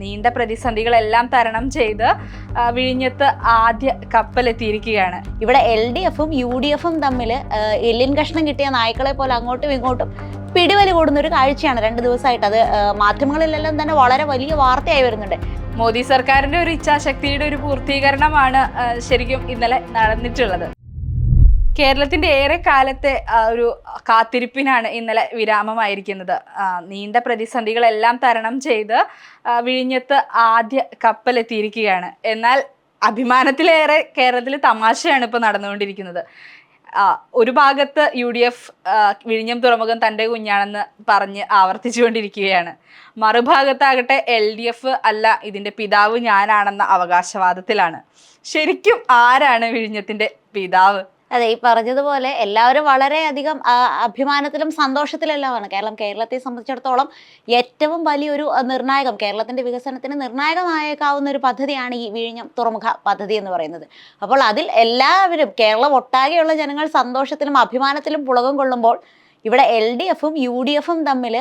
നീണ്ട പ്രതിസന്ധികളെല്ലാം തരണം ചെയ്ത് വിഴിഞ്ഞത്ത് ആദ്യ കപ്പലെത്തിയിരിക്കുകയാണ്. ഇവിടെ എൽ ഡി എഫും യു ഡി എഫും തമ്മിൽ എല്ലിൻ കഷ്ണം കിട്ടിയ നായ്ക്കളെ പോലെ അങ്ങോട്ടും ഇങ്ങോട്ടും പിടിവലി കൂടുന്ന ഒരു കാഴ്ചയാണ് രണ്ട് ദിവസമായിട്ട്. അത് മാധ്യമങ്ങളിലെല്ലാം തന്നെ വളരെ വലിയ വാർത്തയായി വരുന്നുണ്ട്. മോദി സർക്കാരിന്റെ ഒരു ഇച്ഛാശക്തിയുടെ ഒരു പൂർത്തീകരണമാണ് ശരിക്കും ഇന്നലെ നടന്നിട്ടുള്ളത്. കേരളത്തിന്റെ ഏറെ കാലത്തെ ഒരു കാത്തിരിപ്പിനാണ് ഇന്നലെ വിരാമമായിരിക്കുന്നത്. നീണ്ട പ്രതിസന്ധികളെല്ലാം തരണം ചെയ്ത് വിഴിഞ്ഞത്ത് ആദ്യ കപ്പലെത്തിയിരിക്കുകയാണ്. എന്നാൽ അഭിമാനത്തിലേറെ കേരളത്തിൽ തമാശയാണ് ഇപ്പോൾ നടന്നുകൊണ്ടിരിക്കുന്നത്. ഒരു ഭാഗത്ത് യു ഡി എഫ് വിഴിഞ്ഞം തുറമുഖം തന്റെ കുഞ്ഞാണെന്ന് പറഞ്ഞ് ആവർത്തിച്ചുകൊണ്ടിരിക്കുകയാണ്. മറുഭാഗത്താകട്ടെ എൽ ഡി എഫ് അല്ല ഇതിന്റെ പിതാവ് ഞാനാണെന്ന അവകാശവാദത്തിലാണ്. ശരിക്കും ആരാണ് വിഴിഞ്ഞത്തിന്റെ പിതാവ്? അതെ ഈ പറഞ്ഞതുപോലെ എല്ലാവരും വളരെയധികം അഭിമാനത്തിലും സന്തോഷത്തിലെല്ലാമാണ്. കേരളം കേരളത്തെ സംബന്ധിച്ചിടത്തോളം ഏറ്റവും വലിയൊരു നിർണായകം കേരളത്തിന്റെ വികസനത്തിന് നിർണായകമായേക്കാവുന്ന ഒരു പദ്ധതിയാണ് ഈ വിഴിഞ്ഞം തുറമുഖ പദ്ധതി എന്ന് പറയുന്നത്. അപ്പോൾ അതിൽ എല്ലാവരും കേരളം ഒട്ടാകെയുള്ള ജനങ്ങൾ സന്തോഷത്തിലും അഭിമാനത്തിലും പുളകം കൊള്ളുമ്പോൾ ഇവിടെ എൽ ഡി എഫും യു ഡി എഫും തമ്മിൽ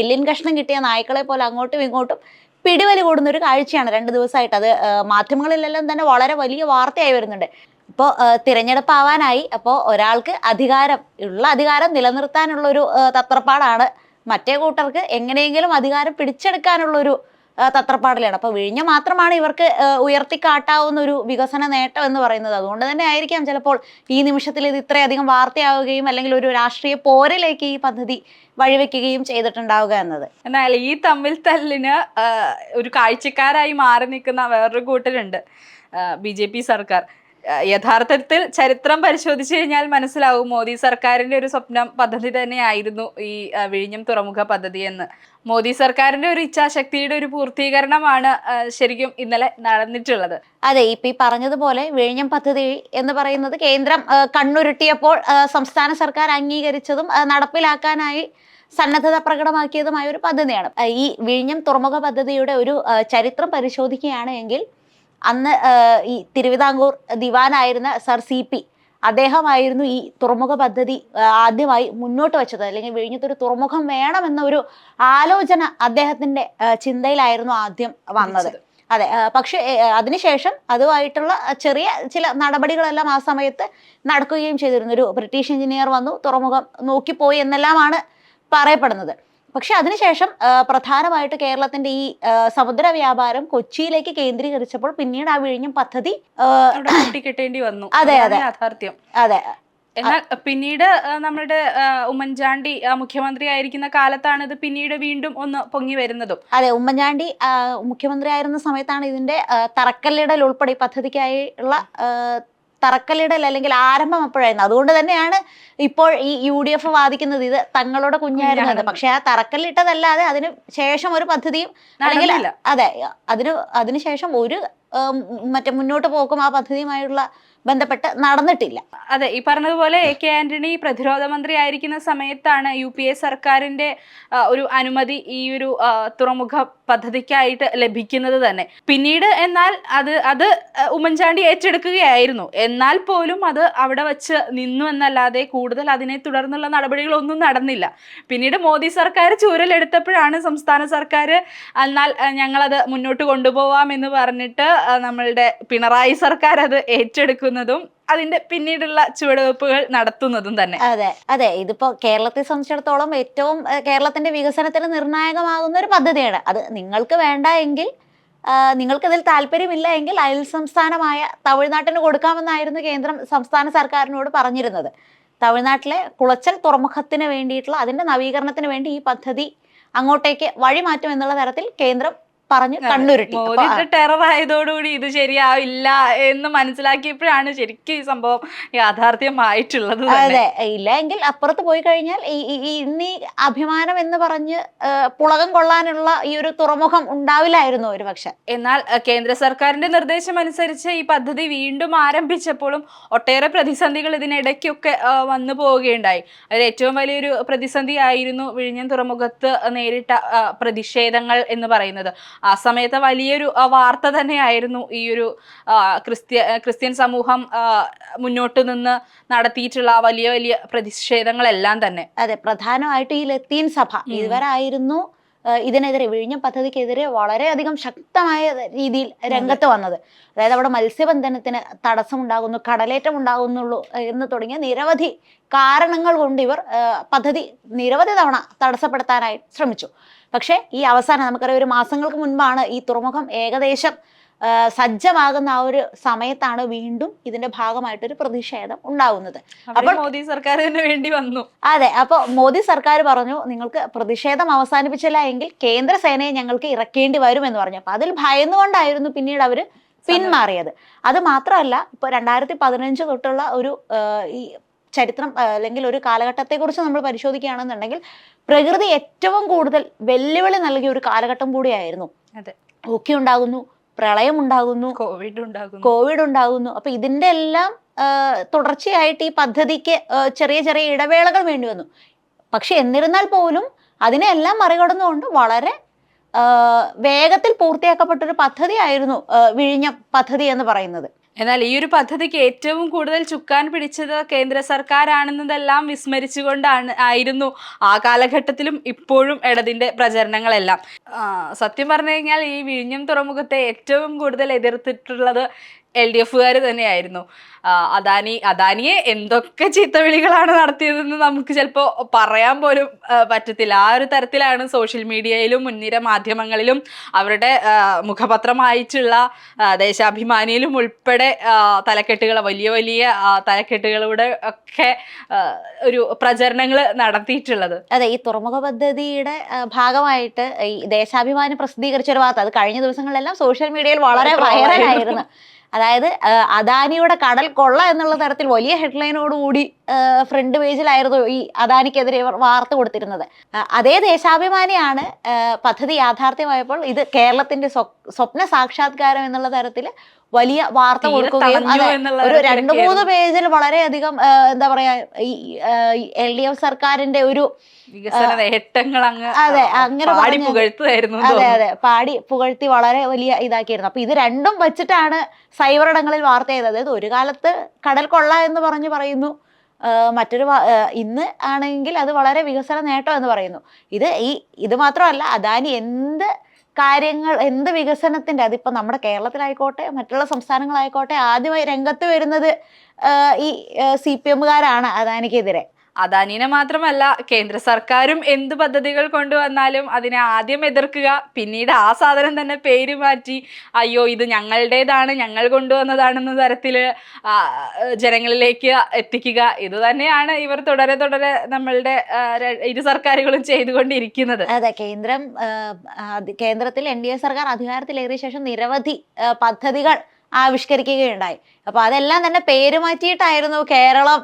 എല്ലിൻ കഷ്ണം കിട്ടിയ നായ്ക്കളെ പോലെ അങ്ങോട്ടും ഇങ്ങോട്ടും പിടിവലി കൂടുന്ന ഒരു കാഴ്ചയാണ്. രണ്ട് ദിവസമായിട്ട് അത് മാധ്യമങ്ങളിലെല്ലാം തന്നെ വളരെ വലിയ വാർത്തയായി വരുന്നുണ്ട്. ഇപ്പോൾ തിരഞ്ഞെടുപ്പ് ആവാനായി അപ്പോൾ ഒരാൾക്ക് അധികാരം ഉള്ള അധികാരം നിലനിർത്താനുള്ള ഒരു തത്രപ്പാടാണ്. മറ്റേ കൂട്ടർക്ക് എങ്ങനെയെങ്കിലും അധികാരം പിടിച്ചെടുക്കാനുള്ള ഒരു തത്രപ്പാടിലാണ്. അപ്പോൾ വിഴിഞ്ഞ മാത്രമാണ് ഇവർക്ക് ഉയർത്തിക്കാട്ടാവുന്ന ഒരു വികസന നേട്ടം എന്ന് പറയുന്നത്. അതുകൊണ്ട് തന്നെ ആയിരിക്കാം ചിലപ്പോൾ ഈ നിമിഷത്തിൽ ഇത് ഇത്രയധികം വാർത്തയാവുകയും അല്ലെങ്കിൽ ഒരു രാഷ്ട്രീയ പോരിലേക്ക് ഈ പദ്ധതി വഴിവെക്കുകയും ചെയ്തിട്ടുണ്ടാവുക എന്നത്. എന്നാൽ ഈ തമ്മിൽ തല്ലിന് ഒരു കാഴ്ചക്കാരായി മാറി നിൽക്കുന്ന വേറൊരു കൂട്ടരുണ്ട്. ബി സർക്കാർ. യഥാർത്ഥത്തിൽ ചരിത്രം പരിശോധിച്ചു കഴിഞ്ഞാൽ മനസ്സിലാവും മോദി സർക്കാരിന്റെ ഒരു സ്വപ്നം പദ്ധതി തന്നെയായിരുന്നു ഈ വിഴിഞ്ഞം തുറമുഖ പദ്ധതി എന്ന്. മോദി സർക്കാരിന്റെ ഒരു ഇച്ഛാശക്തിയുടെ ഒരു പൂർത്തീകരണമാണ് ശരിക്കും ഇന്നലെ നടന്നിട്ടുള്ളത്. അതെ ഇപ്പൊ പറഞ്ഞതുപോലെ വിഴിഞ്ഞം പദ്ധതി എന്ന് പറയുന്നത് കേന്ദ്രം കണ്ണുരുട്ടിയപ്പോൾ സംസ്ഥാന സർക്കാർ അംഗീകരിച്ചതും നടപ്പിലാക്കാനായി സന്നദ്ധത പ്രകടമാക്കിയതുമായ ഒരു പദ്ധതിയാണ്. ഈ വിഴിഞ്ഞം തുറമുഖ പദ്ധതിയുടെ ഒരു ചരിത്രം പരിശോധിക്കുകയാണ് എങ്കിൽ അന്ന് ഈ തിരുവിതാംകൂർ ദിവാനായിരുന്ന സർ സി പി. അദ്ദേഹമായിരുന്നു ഈ തുറമുഖ പദ്ധതി ആദ്യമായി മുന്നോട്ട് വെച്ചത്. അല്ലെങ്കിൽ വിഴിഞ്ഞത്തൊരു തുറമുഖം വേണമെന്ന ഒരു ആലോചന അദ്ദേഹത്തിന്റെ ചിന്തയിലായിരുന്നു ആദ്യം വന്നത്. അതെ പക്ഷെ അതിനുശേഷം അതുമായിട്ടുള്ള ചെറിയ ചില നടപടികളെല്ലാം ആ സമയത്ത് നടക്കുകയും ചെയ്തിരുന്നു. ഒരു ബ്രിട്ടീഷ് എഞ്ചിനീയർ വന്നു തുറമുഖം നോക്കിപ്പോയി എന്നെല്ലാമാണ് പറയപ്പെടുന്നത്. പക്ഷെ അതിനുശേഷം പ്രധാനമായിട്ട് കേരളത്തിന്റെ ഈ സമുദ്ര വ്യാപാരം കൊച്ചിയിലേക്ക് കേന്ദ്രീകരിച്ചപ്പോൾ പിന്നീട് ആ വിഴിഞ്ഞം പദ്ധതി കിട്ടേണ്ടി കൂട്ടിക്കെട്ടേണ്ടി വന്നു. അതെ, അതെ. യാഥാർത്ഥ്യം. അതെ. എന്നാൽ പിന്നീട് നമ്മുടെ ഉമ്മൻചാണ്ടി മുഖ്യമന്ത്രി ആയിരിക്കുന്ന കാലത്താണ് ഇത് പിന്നീട് വീണ്ടും ഒന്ന് പൊങ്ങി വരുന്നതും. അതെ ഉമ്മൻചാണ്ടി മുഖ്യമന്ത്രി ആയിരുന്ന സമയത്താണ് ഇതിന്റെ തറക്കല്ലിടൽ ഉൾപ്പെടെ പദ്ധതിക്കായുള്ള പദ്ധതിക്കായി ഉള്ള ആ, തറക്കല്ലിടൽ അല്ലെങ്കിൽ ആരംഭം അപ്പോഴായിരുന്നു. അതുകൊണ്ട് തന്നെയാണ് ഇപ്പോൾ ഈ യു ഡി എഫ് വാദിക്കുന്നത് ഇത് തങ്ങളുടെ കുഞ്ഞായിരുന്നു പക്ഷെ ആ തറക്കല്ലിട്ടതല്ലാതെ അതിന് ശേഷം ഒരു പദ്ധതിയും അല്ലെങ്കിൽ അതെ അതിന് അതിനുശേഷം ഒരു മറ്റേ മുന്നോട്ട് പോക്കും ആ പദ്ധതിയുമായുള്ള ബന്ധപ്പെട്ട് നടന്നിട്ടില്ല. അതെ ഈ പറഞ്ഞതുപോലെ എ കെ ആന്റണി പ്രതിരോധ മന്ത്രി ആയിരിക്കുന്ന സമയത്താണ് യു പി എ സർക്കാരിന്റെ ഒരു അനുമതി ഈ ഒരു തുറമുഖ പദ്ധതിക്കായിട്ട് ലഭിക്കുന്നത് തന്നെ. പിന്നീട് എന്നാൽ അത് അത് ഉമ്മൻചാണ്ടി ഏറ്റെടുക്കുകയായിരുന്നു. എന്നാൽ പോലും അത് അവിടെ വച്ച് നിന്നു എന്നല്ലാതെ കൂടുതൽ അതിനെ തുടർന്നുള്ള നടപടികളൊന്നും നടന്നില്ല. പിന്നീട് മോദി സർക്കാർ ചൂരലെടുത്തപ്പോഴാണ് സംസ്ഥാന സർക്കാർ എന്നാൽ ഞങ്ങളത് മുന്നോട്ട് കൊണ്ടുപോവാം എന്ന് പറഞ്ഞിട്ട് നമ്മളുടെ പിണറായി സർക്കാർ അത് ഏറ്റെടുക്കുന്നതും അതിന്റെ പിന്നീടുള്ള ചുവടുവെപ്പുകൾ നടത്തുന്നതും തന്നെ. അതെ അതെ. ഇതിപ്പോ കേരളത്തെ സംബന്ധിച്ചിടത്തോളം ഏറ്റവും കേരളത്തിന്റെ വികസനത്തിന് നിർണായകമാകുന്ന ഒരു പദ്ധതിയാണ്. അത് നിങ്ങൾക്ക് വേണ്ട എങ്കിൽ നിങ്ങൾക്കതിൽ താല്പര്യമില്ല എങ്കിൽ അയൽ സംസ്ഥാനമായ തമിഴ്നാട്ടിന് കൊടുക്കാമെന്നായിരുന്നു കേന്ദ്രം സംസ്ഥാന സർക്കാരിനോട് പറഞ്ഞിരുന്നത്. തമിഴ്നാട്ടിലെ കുളച്ചൽ തുറമുഖത്തിന് വേണ്ടിയിട്ടുള്ള അതിന്റെ നവീകരണത്തിന് വേണ്ടി ഈ പദ്ധതി അങ്ങോട്ടേക്ക് വഴിമാറ്റും എന്നുള്ള തരത്തിൽ കേന്ദ്രം പറഞ്ഞ് കണ്ണുരുട്ടി. മോദിയുടെ ടെറർ ആയതോടുകൂടി ഇത് ശരിയാവില്ല എന്ന് മനസ്സിലാക്കിയപ്പോഴാണ് ശരിക്കും ഈ സംഭവം യാഥാർത്ഥ്യമായിട്ടുള്ളത്. അതെ ഇല്ല എങ്കിൽ അപ്പുറത്ത് പോയി കഴിഞ്ഞാൽ ഈ ഇന്ന് അഭിമാനം എന്ന് പറഞ്ഞ് പുളകം കൊള്ളാനുള്ള ഈ ഒരു തുറമുഖം ഉണ്ടാവില്ലായിരുന്നു ഒരു പക്ഷെ എന്നാൽ കേന്ദ്ര സർക്കാരിന്റെ നിർദ്ദേശം അനുസരിച്ച് ഈ പദ്ധതി വീണ്ടും ആരംഭിച്ചപ്പോഴും ഒട്ടേറെ പ്രതിസന്ധികൾ ഇതിനിടയ്ക്കൊക്കെ വന്നു പോവുകയുണ്ടായി. അതിൽ ഏറ്റവും വലിയൊരു പ്രതിസന്ധി ആയിരുന്നു വിഴിഞ്ഞം തുറമുഖത്ത് നേരിട്ട പ്രതിഷേധങ്ങൾ എന്ന് പറയുന്നത്. ആ സമയത്ത് വലിയൊരു വാർത്ത തന്നെയായിരുന്നു ഈ ഒരു ക്രിസ്ത്യ ക്രിസ്ത്യൻ സമൂഹം മുന്നോട്ട് നിന്ന് നടത്തിയിട്ടുള്ള വലിയ വലിയ പ്രതിഷേധങ്ങളെല്ലാം തന്നെ. അതെ പ്രധാനമായിട്ട് ഈ ലത്തീൻ സഭ ഇവരായിരുന്നു ഇതിനെതിരെ വിഴിഞ്ഞം പദ്ധതിക്കെതിരെ വളരെയധികം ശക്തമായ രീതിയിൽ രംഗത്ത് വന്നത്. അതായത് അവിടെ മത്സ്യബന്ധനത്തിന് തടസ്സമുണ്ടാകുന്നു കടലേറ്റം ഉണ്ടാകുന്നുള്ളൂ എന്ന് തുടങ്ങിയ നിരവധി കാരണങ്ങൾ കൊണ്ട് ഇവർ പദ്ധതി നിരവധി തവണ തടസ്സപ്പെടുത്താനായി ശ്രമിച്ചു. പക്ഷേ ഈ അവസാനം നമുക്കറിയാം ഒരു മാസങ്ങൾക്ക് മുൻപാണ് ഈ തുറമുഖം ഏകദേശം സജ്ജമാകുന്ന ആ ഒരു സമയത്താണ് വീണ്ടും ഇതിന്റെ ഭാഗമായിട്ടൊരു പ്രതിഷേധം ഉണ്ടാകുന്നത് അപ്പോൾ മോദി സർക്കാർ സർക്കാരിന് വേണ്ടി വന്നു. അതെ അപ്പോൾ മോദി സർക്കാർ പറഞ്ഞു നിങ്ങൾക്ക് പ്രതിഷേധം അവസാനിപ്പിച്ചില്ല എങ്കിൽ കേന്ദ്ര സേനയെ ഞങ്ങൾക്ക് ഇറക്കേണ്ടി വരും എന്ന് പറഞ്ഞു. അപ്പൊ അതിൽ ഭയന്നുകൊണ്ടായിരുന്നു പിന്നീട് അവർ പിന്മാറിയത്. അത് മാത്രമല്ല ഇപ്പൊ രണ്ടായിരത്തി പതിനഞ്ച് തൊട്ടുള്ള ഒരു ഈ ചരിത്രം അല്ലെങ്കിൽ ഒരു കാലഘട്ടത്തെക്കുറിച്ച് നമ്മൾ പരിശോധിക്കുകയാണെന്നുണ്ടെങ്കിൽ പ്രകൃതി ഏറ്റവും കൂടുതൽ വെല്ലുവിളി നൽകിയ ഒരു കാലഘട്ടം കൂടിയായിരുന്നു. അതെ. ഓക്കി ഉണ്ടാകുന്നു പ്രളയം ഉണ്ടാകുന്നു കോവിഡ് ഉണ്ടാകുന്നു കോവിഡ് ഉണ്ടാകുന്നു അപ്പൊ ഇതിന്റെ എല്ലാം തുടർച്ചയായിട്ട് ഈ പദ്ധതിക്ക് ചെറിയ ചെറിയ ഇടവേളകൾ വേണ്ടി വന്നു. പക്ഷെ എന്നിരുന്നാൽ പോലും അതിനെല്ലാം മറികടന്നുകൊണ്ട് വളരെ വേഗത്തിൽ പൂർത്തിയാക്കപ്പെട്ടൊരു പദ്ധതിയായിരുന്നു വിഴിഞ്ഞം പദ്ധതി എന്ന് പറയുന്നത്. എന്നാൽ ഈ ഒരു പദ്ധതിക്ക് ഏറ്റവും കൂടുതൽ ചുക്കാൻ പിടിച്ചത് കേന്ദ്ര സർക്കാരാണെന്നതെല്ലാം വിസ്മരിച്ചുകൊണ്ടാണ് ആയിരുന്നു ആ കാലഘട്ടത്തിലും ഇപ്പോഴും ഇടതിന്റെ പ്രചരണങ്ങളെല്ലാം. സത്യം പറഞ്ഞു കഴിഞ്ഞാൽ ഈ വിഴിഞ്ഞം തുറമുഖത്തെ ഏറ്റവും കൂടുതൽ എതിർത്തിട്ടുള്ളത് എൽ ഡി എഫുകാർ തന്നെയായിരുന്നു. അദാനി അദാനിയെ എന്തൊക്കെ ചീത്തവിളികളാണ് നടത്തിയതെന്ന് നമുക്ക് ചിലപ്പോൾ പറയാൻ പോലും പറ്റത്തില്ല. ആ ഒരു തരത്തിലാണ് സോഷ്യൽ മീഡിയയിലും മുൻനിര മാധ്യമങ്ങളിലും അവരുടെ മുഖപത്രമായിട്ടുള്ള ദേശാഭിമാനിയിലും ഉൾപ്പെടെ തലക്കെട്ടുകൾ വലിയ വലിയ തലക്കെട്ടുകളുടെ ഒക്കെ ഒരു പ്രചരണങ്ങൾ നടത്തിയിട്ടുള്ളത്. അതെ ഈ തുറമുഖ പദ്ധതിയുടെ ഭാഗമായിട്ട് ഈ ദേശാഭിമാനി പ്രസിദ്ധീകരിച്ച ഒരു വാർത്ത. അത് കഴിഞ്ഞ ദിവസങ്ങളിലെല്ലാം സോഷ്യൽ മീഡിയയിൽ വളരെ വൈറലായിരുന്നു അതായത് അദാനിയുടെ കടൽ കൊള്ള എന്നുള്ള തരത്തിൽ വലിയ ഹെഡ്ലൈനോടുകൂടി ഫ്രണ്ട് പേജിലായിരുന്നു ഈ അദാനിക്കെതിരെ വാർത്ത കൊടുത്തിരുന്നത്. അതേ ദേശാഭിമാനിയാണ് പദ്ധതി യാഥാർത്ഥ്യമായപ്പോൾ ഇത് കേരളത്തിന്റെ സ്വ- സ്വപ്ന സാക്ഷാത്കാരം എന്നുള്ള തരത്തിൽ വലിയ വാർത്ത കൊടുക്കുകയും അതെ ഒരു രണ്ട്. മൂന്ന് പേജിൽ വളരെയധികം എന്താ പറയാ ഈ എൽ ഡി എഫ് സർക്കാരിന്റെ ഒരു നേട്ടങ്ങൾ അതെ, അങ്ങനെ പാടി. പുകഴ്ത്തുമായിരുന്നു അതെ അതെ പാടി പുകഴ്ത്തി വളരെ വലിയ ഇതാക്കിയിരുന്നു അപ്പൊ ഇത് രണ്ടും വെച്ചിട്ടാണ് സൈബറിടങ്ങളിൽ വാർത്ത ചെയ്തത് അതായത് ഒരു കാലത്ത് കടൽ കൊള്ള എന്ന് പറഞ്ഞു പറയുന്നു മറ്റൊരു ഇന്ന് ആണെങ്കിൽ അത് വളരെ വികസന നേട്ടം എന്ന് പറയുന്നു ഇത് ഈ ഇത് മാത്രമല്ല അദാനി എന്ത് കാര്യങ്ങൾ എന്ത് വികസനത്തിന്റെ അതിപ്പോ നമ്മുടെ കേരളത്തിലായിക്കോട്ടെ മറ്റുള്ള സംസ്ഥാനങ്ങളായിക്കോട്ടെ ആദ്യമായി രംഗത്ത് വരുന്നത് ഈ സി പി എമ്മുകാരാണ് അദാനിക്കെതിരെ. അദാനിനെ മാത്രമല്ല കേന്ദ്ര സർക്കാരും എന്ത് പദ്ധതികൾ കൊണ്ടുവന്നാലും അതിനെ ആദ്യം എതിർക്കുക. പിന്നീട് ആ സാധനം തന്നെ പേര് മാറ്റി അയ്യോ ഇത് ഞങ്ങളുടേതാണ് ഞങ്ങൾ കൊണ്ടുവന്നതാണെന്ന തരത്തിൽ ജനങ്ങളിലേക്ക് എത്തിക്കുക. ഇത് തന്നെയാണ് ഇവർ തുടരെ തുടരെ നമ്മളുടെ ഇരു സർക്കാരുകളും ചെയ്തുകൊണ്ടിരിക്കുന്നത്. അതെ കേന്ദ്രം കേന്ദ്രത്തിൽ എൻ ഡി എ സർക്കാർ അധികാരത്തിലേറിയ ശേഷം നിരവധി പദ്ധതികൾ ആവിഷ്കരിക്കുകയുണ്ടായി. അപ്പൊ അതെല്ലാം തന്നെ പേര് മാറ്റിയിട്ടായിരുന്നു കേരളം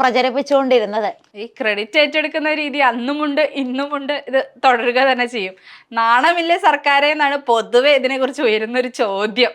പ്രചരിപ്പിച്ചുകൊണ്ടിരുന്നത്. ഈ ക്രെഡിറ്റ് ഏറ്റെടുക്കുന്ന രീതി അന്നുമുണ്ട് ഇന്നുമുണ്ട് ഇത് തുടരുക തന്നെ ചെയ്യും. നാണമില്ലേ സർക്കാരെ എന്നാണ് പൊതുവെ ഇതിനെക്കുറിച്ച് ഉയരുന്ന ഒരു ചോദ്യം.